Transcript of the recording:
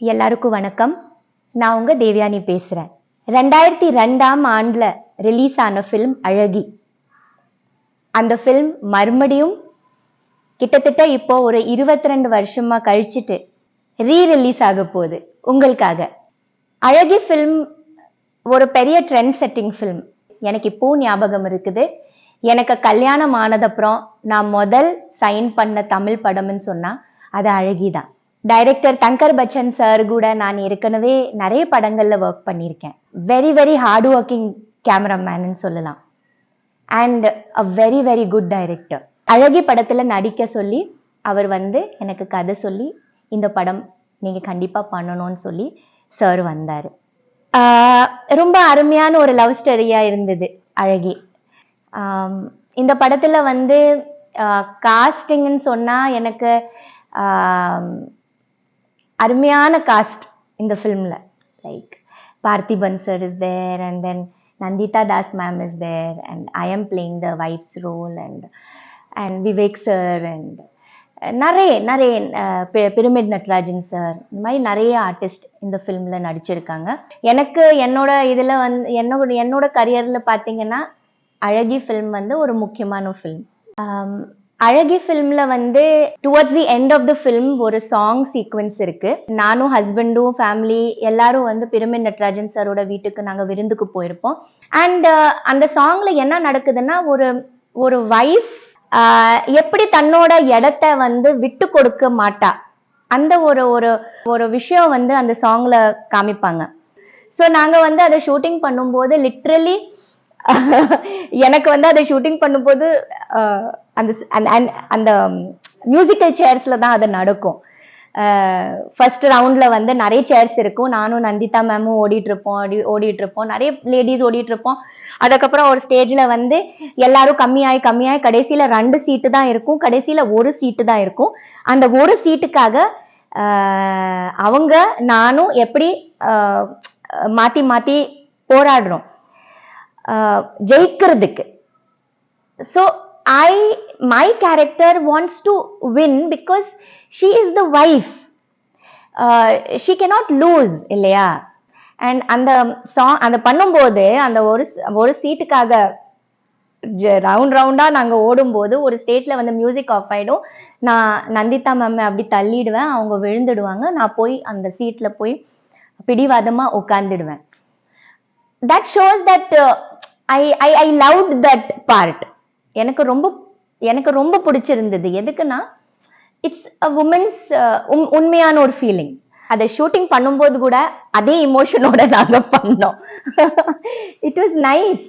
எல்லாருக்கும் வணக்கம். நான் உங்கள் தேவயானி பேசுகிறேன் ரெண்டாயிரத்தி ரெண்டாம் ஆண்டில் ரிலீஸ் ஆன ஃபிலிம் அழகி. அந்த ஃபிலிம் மறுபடியும் கிட்டத்தட்ட இப்போ ஒரு இருபத்தி ரெண்டு வருஷமாக கழிச்சிட்டு ரீ ரிலீஸ் ஆக போகுது உங்களுக்காக. அழகி ஃபிலிம் ஒரு பெரிய ட்ரெண்ட் செட்டிங் ஃபிலிம் எனக்கு இப்போ ஞாபகம் இருக்குது. எனக்கு கல்யாணம் ஆனதப்புறம் நான் முதல் சைன் பண்ண தமிழ் படம்னு சொன்னால் அது அழகி தான் டைரக்டர் தங்கர் பச்சன் சார் கூட நான் ஏற்கனவே நிறைய படங்களில் ஒர்க் பண்ணியிருக்கேன். வெரி வெரி ஹார்ட் ஒர்க்கிங் கேமராமேன்னு சொல்லலாம். And a very very good director அழகி படத்தில் நடிக்க சொல்லி அவர் வந்து எனக்கு கதை சொல்லி இந்த படம் நீங்கள் கண்டிப்பாக பண்ணணும்னு சொல்லி சார் வந்தார். ரொம்ப அருமையான ஒரு லவ் ஸ்டோரியாக இருந்தது அழகி. இந்த படத்தில் வந்து காஸ்டிங்னு சொன்னால் எனக்கு அருமையான காஸ்ட் இந்த ஃபிலிமில் like Parthiban sir is there and then Nandita Das ma'am is there and I am playing the wife's role and and Vivek sir and நிறைய நிறைய பிரமிட் நட்ராஜன் சார் இந்த மாதிரி நிறைய ஆர்டிஸ்ட் இந்த ஃபிலிமில் நடிச்சிருக்காங்க. எனக்கு என்னோட இதில் வந்து என்னோட என்னோட கரியரில் பார்த்தீங்கன்னா அழகி ஃபிலிம் வந்து ஒரு முக்கியமான ஃபிலிம் அழகி ஃபிலிம்ல வந்து towards the end of the film ஒரு சாங் சீக்வன்ஸ் இருக்கு. நானும் ஹஸ்பண்டும் ஃபேமிலி எல்லாரும் வந்து பிரமிட் நட்ராஜன் சாரோட வீட்டுக்கு நாங்கள் விருந்துக்கு போயிருப்போம். அண்ட் uh, அந்த சாங்ல என்ன நடக்குதுன்னா ஒரு ஒரு வைஃப் uh, எப்படி தன்னோட இடத்த வந்து விட்டு கொடுக்க மாட்டா. அந்த ஒரு ஒரு ஒரு விஷயம் வந்து அந்த சாங்ல காமிப்பாங்க. ஸோ நாங்கள் வந்து அதை ஷூட்டிங் பண்ணும்போது லிட்ரலி எனக்கு வந்து அதை ஷூட்டிங் பண்ணும்போது uh, அந்த அந்த- அந்த மியூசிக்கல் சேர்ஸ்ல தான் அது நடக்கும். ஃபர்ஸ்ட் ரவுண்ட்ல வந்து நிறைய சேர்ஸ் இருக்கும். நானும் நந்திதா மேமும் ஓடிட்டு இருப்போம் ஓடி- ஓடிட்டு இருப்போம் நிறைய லேடிஸ் ஓடிட்டு இருப்போம் அதுக்கப்புறம் ஒரு ஸ்டேஜ்ல வந்து எல்லாரும் கம்மியாகி கம்மியாகி கடைசியில ரெண்டு சீட்டு தான் இருக்கும். கடைசியில ஒரு சீட்டு தான் இருக்கும். அந்த ஒரு சீட்டுக்காக அவங்க நானும் எப்படி மாற்றி மாத்தி மாத்தி போராடுறோம். ஜெயிக்கிறதுக்கு. So i my character wants to win because she is the wife. She cannot lose இல்லையா? அண்ட் அந்த சாங் அந்த பண்ணும்போது அந்த ஒரு ஒரு சீட்டுக்காக ரவுண்ட் ரவுண்டாக நாங்கள் ஓடும்போது ஒரு ஸ்டேஜில் வந்து மியூசிக் ஆஃப் ஆயிடும். நான் நந்திதா மேம் அப்படி தள்ளிடுவேன். அவங்க விழுந்துடுவாங்க. நான் போய் அந்த சீட்டில் போய் பிடிவாதமாக உட்காந்துடுவேன் that shows that I uh, I I love that part எனக்கு ரொம்ப எனக்கு ரொம்ப பிடிச்சிருந்தது. எதுக்குன்னா இட்ஸ் அ உமன்ஸ் உண்மையான ஒரு ஃபீலிங் அதை ஷூட்டிங் பண்ணும்போது கூட அதே இமோஷனோட நாங்கள் பண்ணோம். It was nice